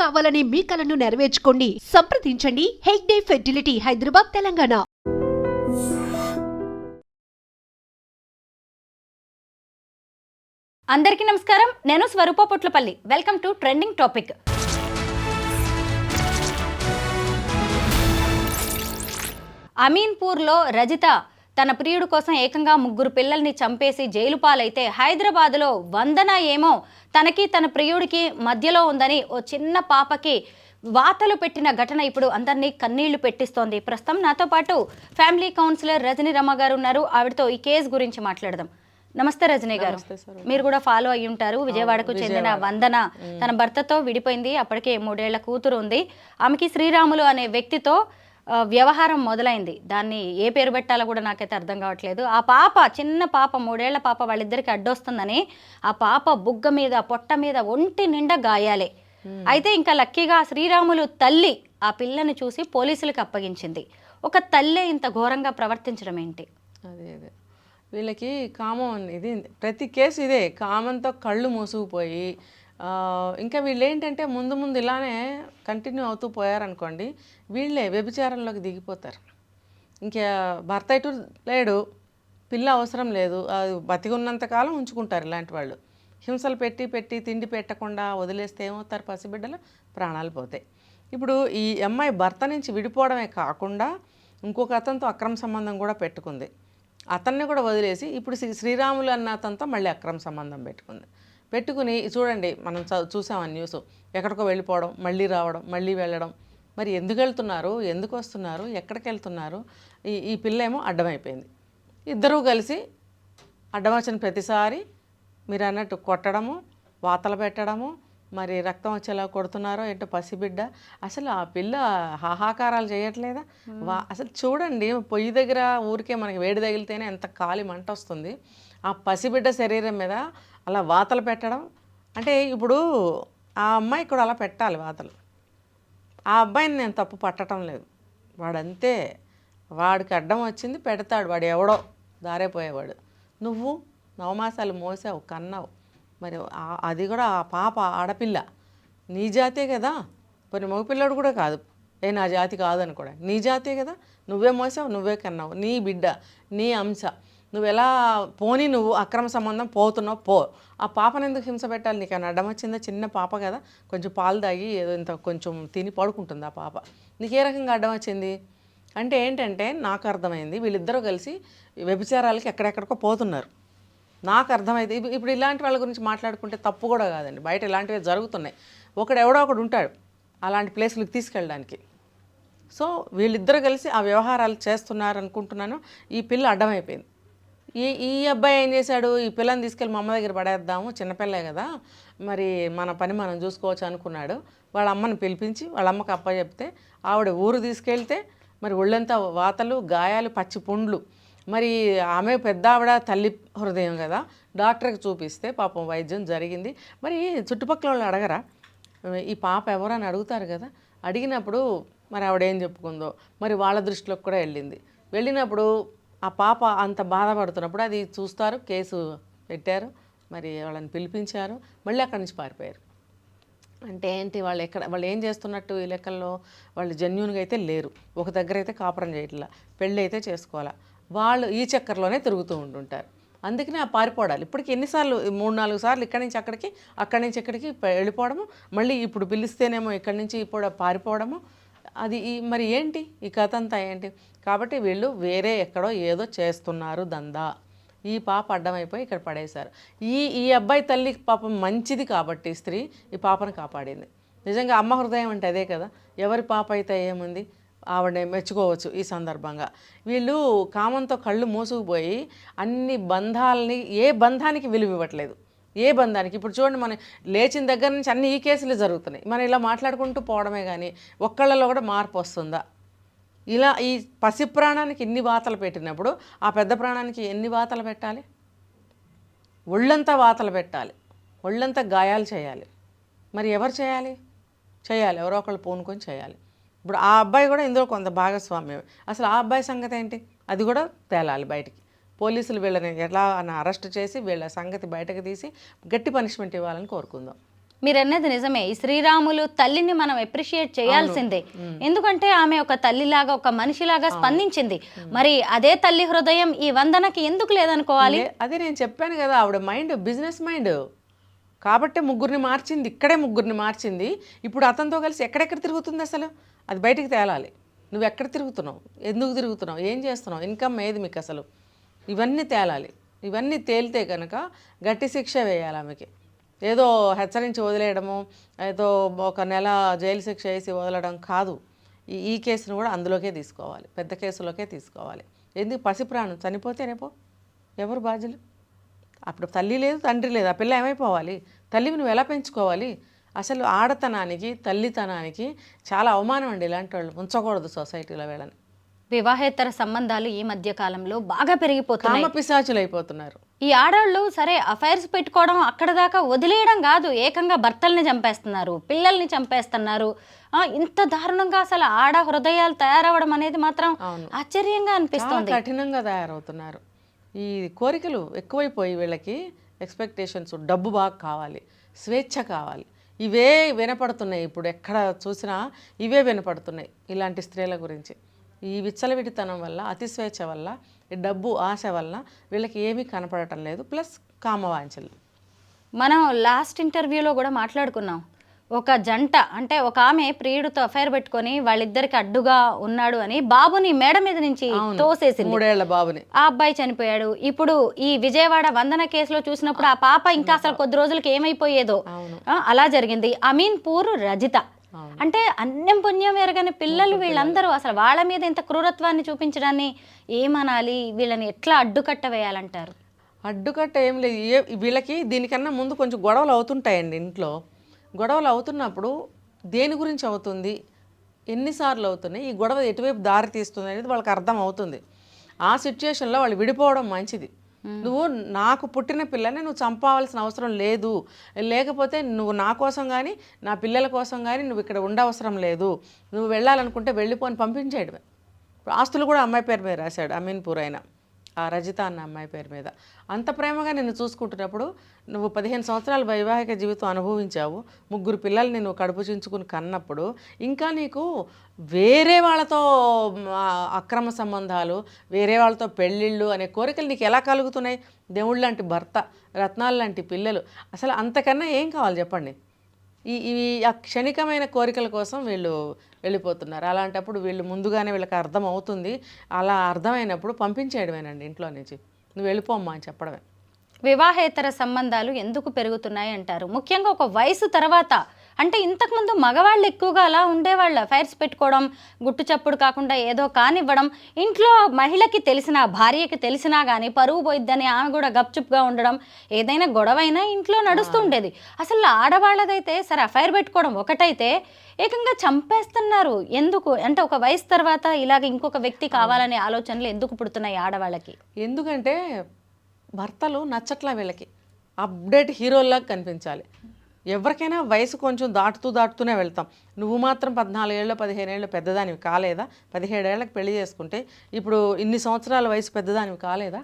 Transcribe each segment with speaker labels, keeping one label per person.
Speaker 1: కావాలనే మీ కలను నెరవేర్చుకోండి. సంప్రదించండి. హెగ్డే ఫెర్టిలిటీ హైదరాబాద్ తెలంగాణ.
Speaker 2: అందరికీ నమస్కారం. నేను Swaroopa Potlapalli. Welcome to trending topic అమీన్పూర్లో Rajitha తన ప్రియుడు కోసం ఏకంగా ముగ్గురు పిల్లల్ని చంపేసి జైలు పాలైతే హైదరాబాద్లో వందన ఏమో తనకి తన ప్రియుడికి మధ్యలో ఉందని ఓ చిన్న పాపకి వాతలు పెట్టిన ఘటన ఇప్పుడు అందరినీ కన్నీళ్ళు పెట్టిస్తోంది. ప్రస్తుతం నాతో పాటు ఫ్యామిలీ కౌన్సిలర్ రజనీ రమ గారు ఉన్నారు. ఆవిడతో ఈ కేసు గురించి మాట్లాడదాం. నమస్తే రజనీ గారు. మీరు కూడా ఫాలో అయి ఉంటారు. విజయవాడకు చెందిన వందన తన భర్తతో విడిపోయింది. అప్పటికే మూడేళ్ళ కూతురు ఉంది. ఆమెకి శ్రీరాములు అనే వ్యక్తితో వ్యవహారం మొదలైంది. దాన్ని ఏ పేరు పెట్టాలో కూడా నాకైతే అర్థం కావట్లేదు. ఆ పాప చిన్న పాప మూడేళ్ళ పాప వాళ్ళిద్దరికి అడ్డొస్తుందని ఆ పాప బుగ్గ మీద పొట్ట మీద ఒంటి నిండా గాయాలే. అయితే ఇంకా లక్కీగా శ్రీరాములు తల్లి ఆ పిల్లని చూసి పోలీసులకు అప్పగించింది. ఒక తల్లే ఇంత ఘోరంగా ప్రవర్తించడం ఏంటి?
Speaker 3: అదే అదే. వీళ్ళకి కామం ఇది. ప్రతి కేసు ఇదే. కామంతో కళ్ళు మూసుకుపోయి ఇంకా వీళ్ళు ఏంటంటే ముందు ముందు ఇలానే కంటిన్యూ అవుతూ పోయారనుకోండి వీళ్ళే వ్యభిచారంలోకి దిగిపోతారు. ఇంకా భర్త ఇటు లేడు పిల్ల అవసరం లేదు అది బతికి ఉన్నంతకాలం ఉంచుకుంటారు ఇలాంటి వాళ్ళు. హింసలు పెట్టి పెట్టి తిండి పెట్టకుండా వదిలేస్తే ఏమవుతారు పసిబిడ్డలు? ప్రాణాలు పోతాయి. ఇప్పుడు ఈ అమ్మాయి భర్త నుంచి విడిపోవడమే కాకుండా ఇంకొక అతనితో అక్రమ సంబంధం కూడా పెట్టుకుంది. అతన్ని కూడా వదిలేసి ఇప్పుడు శ్రీ శ్రీరాములు అన్న అతనితో మళ్ళీ అక్రమ సంబంధం పెట్టుకుంది. పెట్టుకుని చూడండి మనం చ- చూసాం ఆ న్యూస్. ఎక్కడికో వెళ్ళిపోవడం మళ్ళీ రావడం మళ్ళీ వెళ్ళడం. మరి ఎందుకు వెళ్తున్నారు? ఎందుకు వస్తున్నారు? ఎక్కడికి వెళ్తున్నారు? ఈ ఈ పిల్ల ఏమో అడ్డమైపోయింది. ఇద్దరూ కలిసి అడ్డం వచ్చిన ప్రతిసారి మీరు అన్నట్టు కొట్టడము వాతలు పెట్టడము మరి రక్తం వచ్చేలా కొడుతున్నారో ఏంటో పసిబిడ్డ. అసలు ఆ పిల్ల హాహాకారాలు చేయట్లేదా? వా అసలు చూడండి పొయ్యి దగ్గర ఊరికే మనకి వేడి తగిలితేనే ఎంత కాలి మంట వస్తుంది. ఆ పసిబిడ్డ శరీరం మీద అలా వాతలు పెట్టడం. అంటే ఇప్పుడు ఆ అమ్మాయి కూడా అలా పెట్టాలి వాతలు. ఆ అబ్బాయిని నేను తప్పు పట్టడం లేదు. వాడంతే వాడికి అడ్డం వచ్చింది పెడతాడు. వాడు ఎవడో దారైపోయేవాడు నువ్వు నవమాసాలు మోసావు కన్నావు. మరి అది కూడా ఆ పాప ఆడపిల్ల. నీ జాతే కదా? కొన్ని మగపిల్లాడు కూడా కాదు. ఏ నా జాతి కాదని కూడా నీ జాతే కదా? నువ్వే మోసావు నువ్వే కన్నావు. నీ బిడ్డ నీ అంశ. నువ్వు ఎలా పోని నువ్వు అక్రమ సంబంధం పోతున్నావు పో. ఆ పాపను ఎందుకు హింస పెట్టాలి? నీకు అని అడ్డం వచ్చిందా? చిన్న పాప కదా? కొంచెం పాలు తాగి ఏదో ఇంత కొంచెం తిని పడుకుంటుంది ఆ పాప. నీకు ఏ రకంగా అడ్డం వచ్చింది? అంటే ఏంటంటే నాకు అర్థమైంది వీళ్ళిద్దరూ కలిసి వ్యభిచారాలకి ఎక్కడెక్కడికో పోతున్నారు. నాకు అర్థమైంది ఇప్పుడు ఇలాంటి వాళ్ళ గురించి మాట్లాడుకుంటే తప్పు కూడా కాదండి. బయట ఇలాంటివి జరుగుతున్నాయి. ఒకడు ఎవడో ఒకడు ఉంటాడు అలాంటి ప్లేస్లకు తీసుకెళ్ళడానికి. సో వీళ్ళిద్దరూ కలిసి ఆ వ్యవహారాలు చేస్తున్నారు అనుకుంటున్నాను ఈ పిల్ల అడ్డమైపోయింది. ఈ ఈ అబ్బాయి ఏం చేశాడు? ఈ పిల్లని తీసుకెళ్ళి మా అమ్మ దగ్గర పడేద్దాము చిన్నపిల్లే కదా. మరి మన పని మనం చూసుకోవచ్చు అనుకున్నాడు. వాళ్ళ అమ్మని పిలిపించి వాళ్ళ అమ్మకి అప్ప చెప్తే ఆవిడ ఊరు తీసుకెళ్తే మరి ఒళ్ళంతా వాతలు గాయాలు పచ్చి పుండ్లు మరి ఆమె పెద్ద ఆవిడ తల్లి హృదయం కదా డాక్టర్కి చూపిస్తే పాపం వైద్యం జరిగింది. మరి చుట్టుపక్కల వాళ్ళు అడగరా? ఈ పాప ఎవరని అడుగుతారు కదా అడిగినప్పుడు మరి ఆవిడ ఏం చెప్పుకుందో మరి వాళ్ళ దృష్టిలోకి కూడా వెళ్ళింది. వెళ్ళినప్పుడు ఆ పాప అంత బాధపడుతున్నప్పుడు అది చూస్తారు కేసు పెట్టారు మరి వాళ్ళని పిలిపించారు మళ్ళీ అక్కడి నుంచి పారిపోయారు. అంటే ఏంటి వాళ్ళు ఎక్కడ వాళ్ళు ఏం చేస్తున్నట్టు ఈ లెక్కల్లో? వాళ్ళు జెన్యున్గా అయితే లేరు. ఒక దగ్గర అయితే కాపురం చేయట్లా పెళ్ళి అయితే చేసుకోవాలా? వాళ్ళు ఈ చక్కర్లోనే తిరుగుతూ ఉంటుంటారు. అందుకనే ఆ పారిపోవడాలి. ఇప్పటికి ఎన్నిసార్లు మూడు నాలుగు సార్లు ఇక్కడి నుంచి అక్కడికి అక్కడి నుంచి ఇక్కడికి వెళ్ళిపోవడము మళ్ళీ ఇప్పుడు పిలిస్తేనేమో ఇక్కడి నుంచి ఇప్పుడు పారిపోవడము. అది ఈ మరి ఏంటి? ఈ కథ అంతా ఏంటి? కాబట్టి వీళ్ళు వేరే ఎక్కడో ఏదో చేస్తున్నారు దందా. ఈ పాప అడ్డమైపోయి ఇక్కడ పడేశారు. ఈ ఈ అబ్బాయి తల్లి పాపం మంచిది కాబట్టి స్త్రీ ఈ పాపను కాపాడింది. నిజంగా అమ్మ హృదయం అంటే అదే కదా? ఎవరి పాప అయితే ఏముంది? ఆవిడ మెచ్చుకోవచ్చు ఈ సందర్భంగా. వీళ్ళు కామంతో కళ్ళు మూసుకుపోయి అన్ని బంధాలని ఏ బంధానికి విలువ ఇవ్వట్లేదు. ఏ బంధానికి? ఇప్పుడు చూడండి మనం లేచిన దగ్గర నుంచి అన్ని ఈ కేసులు జరుగుతున్నాయి. మనం ఇలా మాట్లాడుకుంటూ పోవడమే కానీ ఒక్కళ్ళలో కూడా మార్పు వస్తుందా? ఇలా ఈ పసి ప్రాణానికి ఇన్ని వాతలు పెట్టినప్పుడు ఆ పెద్ద ప్రాణానికి ఎన్ని వాతలు పెట్టాలి? ఒళ్ళంతా వాతలు పెట్టాలి. ఒళ్ళంతా గాయాలు చేయాలి. మరి ఎవరు చేయాలి? చేయాలి. ఎవరో ఒకళ్ళు పూనుకొని చేయాలి. ఇప్పుడు ఆ అబ్బాయి కూడా ఇందులో కొంత భాగస్వామ్యం. అసలు ఆ అబ్బాయి సంగతి ఏంటి? అది కూడా తేలాలి బయటికి. పోలీసులు వీళ్ళని ఎలా అని అరెస్ట్ చేసి వీళ్ళ సంగతి బయటకు తీసి గట్టి పనిష్మెంట్ ఇవ్వాలని కోరుకుందాం.
Speaker 2: మీరు అన్నది నిజమే. ఈ శ్రీరాములు తల్లిని మనం అప్రిషియేట్ చేయాల్సిందే. ఎందుకంటే ఆమె ఒక తల్లిలాగా ఒక మనిషిలాగా స్పందించింది. మరి అదే తల్లి హృదయం ఈ వందనకి ఎందుకు లేదనుకోవాలి?
Speaker 3: అదే నేను చెప్పాను కదా ఆవిడ మైండ్ బిజినెస్ మైండ్. కాబట్టే ముగ్గురిని మార్చింది ఇక్కడే ముగ్గురిని మార్చింది. ఇప్పుడు అతనితో కలిసి ఎక్కడెక్కడ తిరుగుతుంది అసలు? అది బయటికి తేలాలి. నువ్వు ఎక్కడ తిరుగుతున్నావు? ఎందుకు తిరుగుతున్నావు? ఏం చేస్తున్నావు? ఇన్కమ్ ఏది మీకు అసలు? ఇవన్నీ తేలాలి. ఇవన్నీ తేలితే కనుక గట్టి శిక్ష వేయాలి ఆమెకి. ఏదో హెచ్చరించి వదిలేయడము ఏదో ఒక నెల జైలు శిక్ష వేసి వదలడం కాదు. ఈ ఈ కేసును కూడా అందులోకే తీసుకోవాలి. పెద్ద కేసులోకే తీసుకోవాలి. ఎందుకు? పసిప్రాణం. చనిపోతేనేపో ఎవరు బాధ్యులు? అప్పుడు తల్లి లేదు తండ్రి లేదు. ఆ పిల్ల ఏమైపోవాలి? తల్లిని నువ్వు ఎలా పెంచుకోవాలి? అసలు ఆడతనానికి తల్లితనానికి చాలా అవమానం అండి ఇలాంటి వాళ్ళు ఉంచకూడదు సొసైటీలో వీళ్ళని.
Speaker 2: వివాహేతర సంబంధాలు ఈ మధ్య కాలంలో బాగా పెరిగిపోతున్నాయి.
Speaker 3: పిశాచులు అయిపోతున్నారు
Speaker 2: ఈ ఆడవాళ్ళు సరే అఫైర్స్ పెట్టుకోవడం అక్కడ దాకా వదిలేయడం కాదు ఏకంగా భర్తల్ని చంపేస్తున్నారు పిల్లల్ని చంపేస్తున్నారు. ఇంత దారుణంగా అసలు ఆడ హృదయాలు తయారవడం అనేది మాత్రం. ఆశ్చర్యంగా అనిపిస్తుంది.
Speaker 3: కఠినంగా తయారవుతున్నారు. ఈ కోరికలు ఎక్కువైపోయి వీళ్ళకి ఎక్స్పెక్టేషన్స్ డబ్బు బాగా కావాలి స్వేచ్ఛ కావాలి. ఇవే వినపడుతున్నాయి. ఇప్పుడు ఎక్కడ చూసినా ఇవే వినపడుతున్నాయి ఇలాంటి స్త్రీల గురించి. ఈ విచ్చలవిడితనం వల్ల అతి స్వేచ్ఛ వల్ల డబ్బు ఆశ వల్ల వీళ్ళకి ఏమీ కనపడటం లేదు. ప్లస్ కామవాంఛలు.
Speaker 2: మనం లాస్ట్ ఇంటర్వ్యూలో కూడా మాట్లాడుకున్నాం. ఒక జంట అంటే ఒక ఆమె ప్రియుడితో అఫైర్ పెట్టుకొని వాళ్ళిద్దరికి అడ్డుగా ఉన్నాడు అని బాబుని మేడ మీద నుంచి తోసేసింది.
Speaker 3: మూడేళ్ళ బాబుని.
Speaker 2: ఆ అబ్బాయి చనిపోయాడు. ఇప్పుడు ఈ విజయవాడ వందన కేసులో చూసినప్పుడు ఆ పాప ఇంకా అసలు కొద్ది రోజులకి ఏమైపోయేదో. అలా జరిగింది. అమీన్ పూర్ రజిత. అంటే అన్యం పుణ్యం ఎరగని పిల్లలు వీళ్ళందరూ అసలు వాళ్ళ మీద ఇంత క్రూరత్వాన్ని చూపించడాన్ని ఏమనాలి? వీళ్ళని ఎట్లా అడ్డుకట్ట వేయాలంటారు?
Speaker 3: అడ్డుకట్ట ఏం లేదు. ఏ వీళ్ళకి దీనికన్నా ముందు కొంచెం గొడవలు అవుతుంటాయండి ఇంట్లో. గొడవలు అవుతున్నప్పుడు దేని గురించి అవుతుంది? ఎన్నిసార్లు అవుతున్నాయి? ఈ గొడవ ఎటువైపు దారి తీస్తుంది అనేది వాళ్ళకి అర్థం అవుతుంది. ఆ సిచ్యుయేషన్లో వాళ్ళు విడిపోవడం మంచిది. నువ్వు నాకు పుట్టిన పిల్లని నువ్వు చంపవలసిన అవసరం లేదు. లేకపోతే నువ్వు నా కోసం కానీ నా పిల్లల కోసం కానీ నువ్వు ఇక్కడ ఉండవసరం లేదు. నువ్వు వెళ్ళాలనుకుంటే వెళ్ళిపోని పంపించేయడమే. ఆస్తులు కూడా అమ్మాయి పేరు మీద రాశాడు అమీన్పూర్ అయినా రజిత అన్న అమ్మాయి పేరు మీద. అంత ప్రేమగా నిన్ను చూసుకుంటున్నప్పుడు నువ్వు పదిహేను సంవత్సరాల వైవాహిక జీవితం అనుభవించావు. ముగ్గురు పిల్లల్ని నువ్వు కడుపు చించుకుని కన్నప్పుడు ఇంకా నీకు వేరే వాళ్ళతో అక్రమ సంబంధాలు వేరే వాళ్ళతో పెళ్ళిళ్ళు అనే కోరికలు నీకు ఎలా కలుగుతున్నాయి? దేవుళ్ళ లాంటి భర్త రత్నాలు లాంటి పిల్లలు. అసలు అంతకన్నా ఏం కావాలి చెప్పండి? ఈ ఇవి ఆ క్షణికమైన కోరికల కోసం వీళ్ళు వెళ్ళిపోతున్నారు. అలాంటప్పుడు వీళ్ళు ముందుగానే వీళ్ళకి అర్థం అవుతుంది. అలా అర్థమైనప్పుడు పంపించేయడమేనండి ఇంట్లో నుంచి. నువ్వు వెళ్ళిపోమ్మా అని చెప్పడమే.
Speaker 2: వివాహేతర సంబంధాలు ఎందుకు పెరుగుతున్నాయి అంటారు. ముఖ్యంగా ఒక వయసు తర్వాత అంటే ఇంతకుముందు మగవాళ్ళు ఎక్కువగా అలా ఉండేవాళ్ళు. అఫైర్స్ పెట్టుకోవడం గుట్టు చప్పుడు కాకుండా ఏదో కానివ్వడం. ఇంట్లో మహిళకి తెలిసినా భార్యకి తెలిసినా కానీ పరువు పోయిద్దని ఆమె కూడా గప్చుప్గా ఉండడం. ఏదైనా గొడవైనా ఇంట్లో నడుస్తూ ఉండేది. అసలు ఆడవాళ్ళదైతే సరే అఫైర్ పెట్టుకోవడం ఒకటైతే ఏకంగా చంపేస్తున్నారు. ఎందుకు? అంటే ఒక వయసు తర్వాత ఇలాగ ఇంకొక వ్యక్తి కావాలనే ఆలోచనలు ఎందుకు పుడుతున్నాయి ఆడవాళ్ళకి?
Speaker 3: ఎందుకంటే భర్తలు నచ్చట్లా వీళ్ళకి. అప్డేట్ హీరోల్లాగా కనిపించాలి. ఎవరికైనా వయసు కొంచెం దాటుతూ దాటుతూనే వెళ్తాం. నువ్వు మాత్రం పద్నాలుగేళ్ళు పదిహేనేళ్ళు పెద్దదానివి కాలేదా? పదిహేడేళ్ళకి పెళ్ళి చేసుకుంటే ఇప్పుడు ఇన్ని సంవత్సరాల వయసు పెద్దదానివి కాలేదా?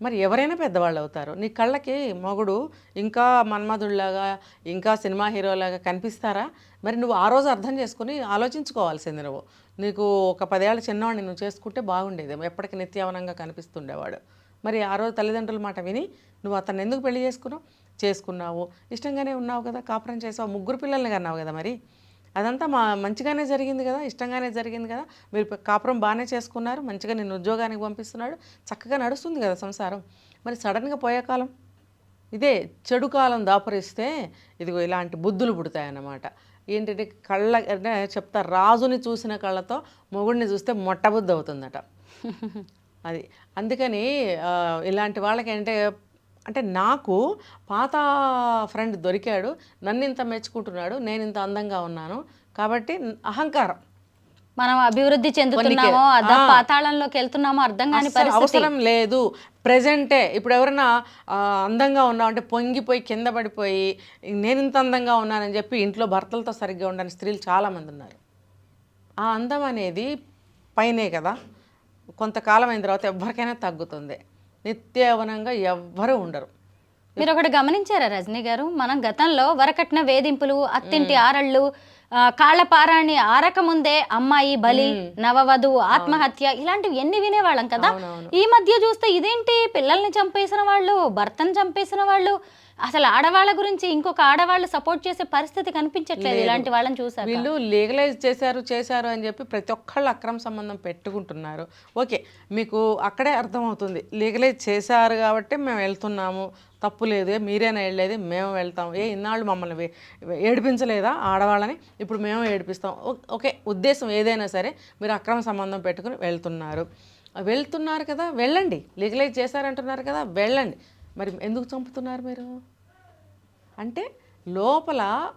Speaker 3: మరి ఎవరైనా పెద్దవాళ్ళు అవుతారు. నీ కళ్ళకి మొగుడు ఇంకా మన్మధుడిలాగా ఇంకా సినిమా హీరోలాగా కనిపిస్తారా? మరి నువ్వు ఆ రోజు అర్థం చేసుకుని ఆలోచించుకోవాల్సింది నువ్వు. నీకు ఒక పదేళ్ళ చిన్నవాడిని నువ్వు చేసుకుంటే బాగుండేది. ఎప్పటికీ నిత్యావనంగా కనిపిస్తుండేవాడు. మరి ఆ రోజు తల్లిదండ్రుల మాట విని నువ్వు అతన్ని ఎందుకు పెళ్ళి చేసుకున్నావు? చేసుకున్నావు. ఇష్టంగానే ఉన్నావు కదా కాపురం చేసావు ముగ్గురు పిల్లల్ని కన్నావు కదా మరి? అదంతా మా మంచిగానే జరిగింది కదా ఇష్టంగానే జరిగింది కదా. మీరు కాపురం బాగానే చేసుకున్నారు మంచిగా నేను ఉద్యోగానికి పంపిస్తున్నాడు చక్కగా నడుస్తుంది కదా సంసారం. మరి సడన్గా పోయే కాలం? ఇదే చెడు కాలం దాపరిస్తే ఇదిగో ఇలాంటి బుద్ధులు పుడతాయన్నమాట. ఏంటంటే కళ్ళ అంటే చెప్తారు రాజుని చూసిన కళ్ళతో మొగుడిని చూస్తే మొట్టబుద్ధి అవుతుందట. అది. అందుకని ఇలాంటి వాళ్ళకి అంటే అంటే నాకు పాత ఫ్రెండ్ దొరికాడు నన్ను ఇంత మెచ్చుకుంటున్నాడు నేను ఇంత అందంగా ఉన్నాను. కాబట్టి అహంకారం.
Speaker 2: మనం అభివృద్ధి చెందుతున్నామో. పాతాళంలోకి వెళ్తున్నామో అర్థం కాని పరిస్థితి.
Speaker 3: అవసరం లేదు. ప్రజెంటే ఇప్పుడు ఎవరైనా అందంగా ఉన్నావు అంటే పొంగిపోయి కింద పడిపోయి నేను ఇంత అందంగా ఉన్నానని చెప్పి ఇంట్లో భర్తలతో సరిగ్గా ఉండని స్త్రీలు చాలామంది ఉన్నారు. ఆ అందం అనేది పైనే కదా. కొంతకాలం అయిన తర్వాత ఎవరికైనా తగ్గుతుంది. నిత్యవనంగా ఎవ్వరూ ఉండరు.
Speaker 2: మీరు ఒకటి గమనించారా రజనీ గారు? మనం గతంలో వరకట్న వేధింపులు అత్తింటి ఆరళ్ళు ఆ, కాళ్ళ పారాణి ఆరక ముందే అమ్మాయి బలి నవవధువు ఆత్మహత్య ఇలాంటివి ఎన్ని వినేవాళ్ళం కదా. ఈ మధ్య చూస్తే ఇదేంటి? పిల్లల్ని చంపేసిన వాళ్ళు భర్తను చంపేసిన వాళ్ళు అసలు ఆడవాళ్ళ గురించి ఇంకొక ఆడవాళ్ళు సపోర్ట్ చేసే పరిస్థితి కనిపించట్లేదు ఇలాంటి వాళ్ళని చూసాక
Speaker 3: వీళ్ళు లీగలైజ్ చేశారు చేశారు అని చెప్పి ప్రతి ఒక్కళ్ళు అక్రమ సంబంధం పెట్టుకుంటున్నారు. ఓకే మీకు అక్కడే అర్థమవుతుంది. లీగలైజ్ చేశారు కాబట్టి మేము వెళ్తున్నాము. తప్పు లేదు మీరేనా వెళ్ళేది? మేము వెళ్తాం ఏ ఇన్నాళ్ళు మమ్మల్ని ఏడిపించలేదా ఆడవాళ్ళని? ఇప్పుడు మేము ఏడిపిస్తాం. ఓకే ఉద్దేశం ఏదైనా సరే మీరు అక్రమ సంబంధం పెట్టుకుని వెళ్తున్నారు. వెళ్తున్నారు కదా వెళ్ళండి. లీగలైజ్ చేశారంటున్నారు కదా వెళ్ళండి. మరి ఎందుకు చంపుతున్నారు మీరు? అంటే లోపల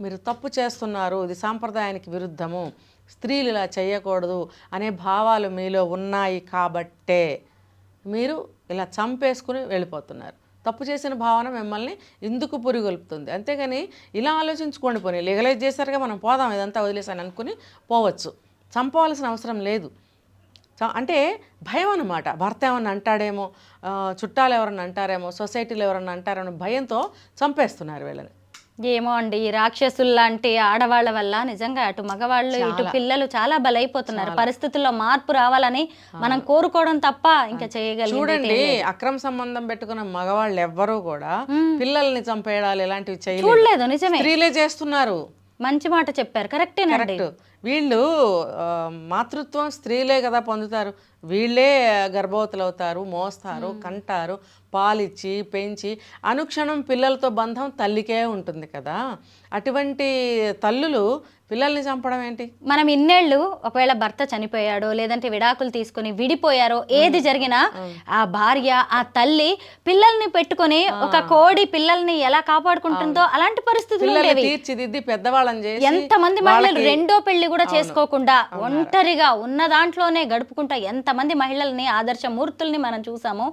Speaker 3: మీరు తప్పు చేస్తున్నారు ఇది సాంప్రదాయానికి విరుద్ధము స్త్రీలు ఇలా చేయకూడదు అనే భావాలు మీలో ఉన్నాయి కాబట్టే మీరు ఇలా చంపేసుకుని వెళ్ళిపోతున్నారు. తప్పు చేసిన భావన మిమ్మల్ని ఎందుకు పురిగొల్పుతుంది. అంతేగాని ఇలా ఆలోచించుకోండి పోనీ లీగలైజ్ చేశారుగా మనం పోదాం ఇదంతా వదిలేసాను అనుకుని పోవచ్చు. చంపవలసిన అవసరం లేదు. అంటే భయం అనమాట భర్త ఏమన్నా అంటాడేమో చుట్టాలు ఎవరన్నా అంటారేమో సొసైటీలో ఎవరన్నా అంటారేమో భయంతో చంపేస్తున్నారు వీళ్ళని.
Speaker 2: ఏమో అండి ఈ రాక్షసులు లాంటి ఆడవాళ్ళ వల్ల నిజంగా అటు మగవాళ్ళు ఇటు పిల్లలు చాలా బలైపోతున్నారు. పరిస్థితుల్లో మార్పు రావాలని మనం కోరుకోవడం తప్ప ఇంకా చేయగలిగింది
Speaker 3: చూడండి అక్రమ సంబంధం పెట్టుకున్న మగవాళ్ళు ఎవ్వరూ కూడా పిల్లల్ని చంపేయడాలు ఇలాంటివి చేయలేదు.
Speaker 2: చూడలేదు నిజమే.
Speaker 3: స్త్రీలే చేస్తున్నారు.
Speaker 2: మంచి మాట చెప్పారు. కరెక్టేనండి.
Speaker 3: కరెక్ట్. వీళ్ళు మాతృత్వం స్త్రీలే కదా పొందుతారు. వీళ్ళే గర్భవతులు అవుతారు మోస్తారు కంటారు పాలిచ్చి పెంచి అనుక్షణం పిల్లలతో బంధం తల్లికే ఉంటుంది కదా. అటువంటి తల్లులు పిల్లల్ని చంపడం ఏంటి?
Speaker 2: మనం ఇన్నేళ్ళు ఒకవేళ భర్త చనిపోయాడో లేదంటే విడాకులు తీసుకొని విడిపోయారో ఏది జరిగినా ఆ భార్య ఆ తల్లి పిల్లల్ని పెట్టుకొని ఒక కోడి పిల్లల్ని ఎలా కాపాడుకుంటుందో అలాంటి పరిస్థితులు
Speaker 3: తీర్చిదిద్ది పెద్దవాళ్ళని చేసి
Speaker 2: ఎంతమంది మహిళలు రెండో పెళ్ళి కూడా చేసుకోకుండా ఒంటరిగా ఉన్న దాంట్లోనే గడుపుకుంటా ఎంతమంది మహిళల్ని ఆదర్శ మూర్తుల్ని మనం చూసాము.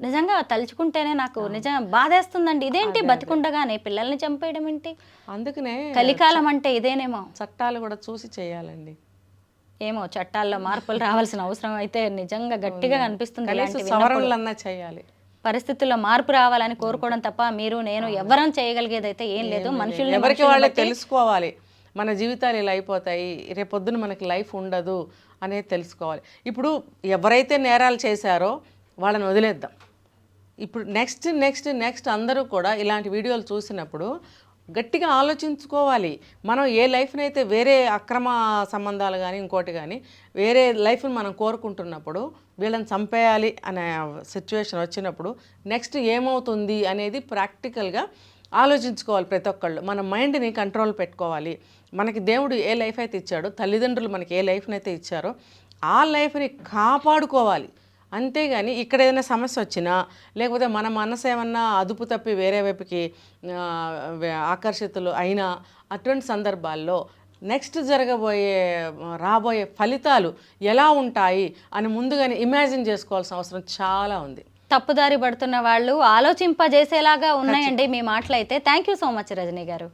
Speaker 2: నిజంగా తలుచుకుంటేనే నాకు నిజంగా బాధేస్తుందండి. ఇదేంటి బతికుండగానే పిల్లల్ని చంపేయడం ఏంటి?
Speaker 3: అందుకనే
Speaker 2: కలికాలం అంటే ఇదేనేమో.
Speaker 3: చట్టాలు కూడా చూసి చేయాలండి.
Speaker 2: ఏమో చట్టాల్లో మార్పులు రావాల్సిన అవసరం అయితే నిజంగా గట్టిగా కనిపిస్తుంది.
Speaker 3: సవరణలన్నా చేయాలి.
Speaker 2: పరిస్థితుల్లో మార్పు రావాలని కోరుకోవడం తప్ప మీరు నేను ఎవరం చేయగలిగేది అయితే ఏం లేదు
Speaker 3: ఎవరికి వాళ్ళే
Speaker 2: బట్టి
Speaker 3: తెలుసుకోవాలి. మన జీవితాలు ఇలా అయిపోతాయి రేపొద్దున మనకి లైఫ్ ఉండదు అనేది తెలుసుకోవాలి. ఇప్పుడు ఎవరైతే నేరాలు చేశారో వాళ్ళని వదిలేద్దాం. ఇప్పుడు నెక్స్ట్ నెక్స్ట్ నెక్స్ట్ అందరూ కూడా ఇలాంటి వీడియోలు చూసినప్పుడు గట్టిగా ఆలోచించుకోవాలి. మనం ఏ లైఫ్ని అయితే వేరే అక్రమ సంబంధాలు కానీ ఇంకోటి కానీ వేరే లైఫ్ని మనం కోరుకుంటున్నప్పుడు వీళ్ళని చంపేయాలి అనే సిచ్యువేషన్ వచ్చినప్పుడు నెక్స్ట్ ఏమవుతుంది అనేది ప్రాక్టికల్గా ఆలోచించుకోవాలి ప్రతి ఒక్కళ్ళు. మన మైండ్ని కంట్రోల్ పెట్టుకోవాలి. మనకి దేవుడు ఏ లైఫ్ అయితే ఇచ్చాడో తల్లిదండ్రులు మనకి ఏ లైఫ్ని అయితే ఇచ్చారో ఆ లైఫ్ని కాపాడుకోవాలి. అంతేగాని ఇక్కడ ఏదైనా సమస్య వచ్చినా లేకపోతే మన మనసు ఏమన్నా అదుపు తప్పి వేరే వైపుకి ఆకర్షితులు అయినా అటువంటి సందర్భాల్లో నెక్స్ట్ జరగబోయే రాబోయే ఫలితాలు ఎలా ఉంటాయి అని ముందుగానే ఇమాజిన్ చేసుకోవాల్సిన అవసరం చాలా ఉంది.
Speaker 2: తప్పుదారి పడుతున్న వాళ్ళు ఆలోచింపజేసేలాగా ఉన్నాయండి మీ మాటలైతే. Thank you so much Rajani గారు.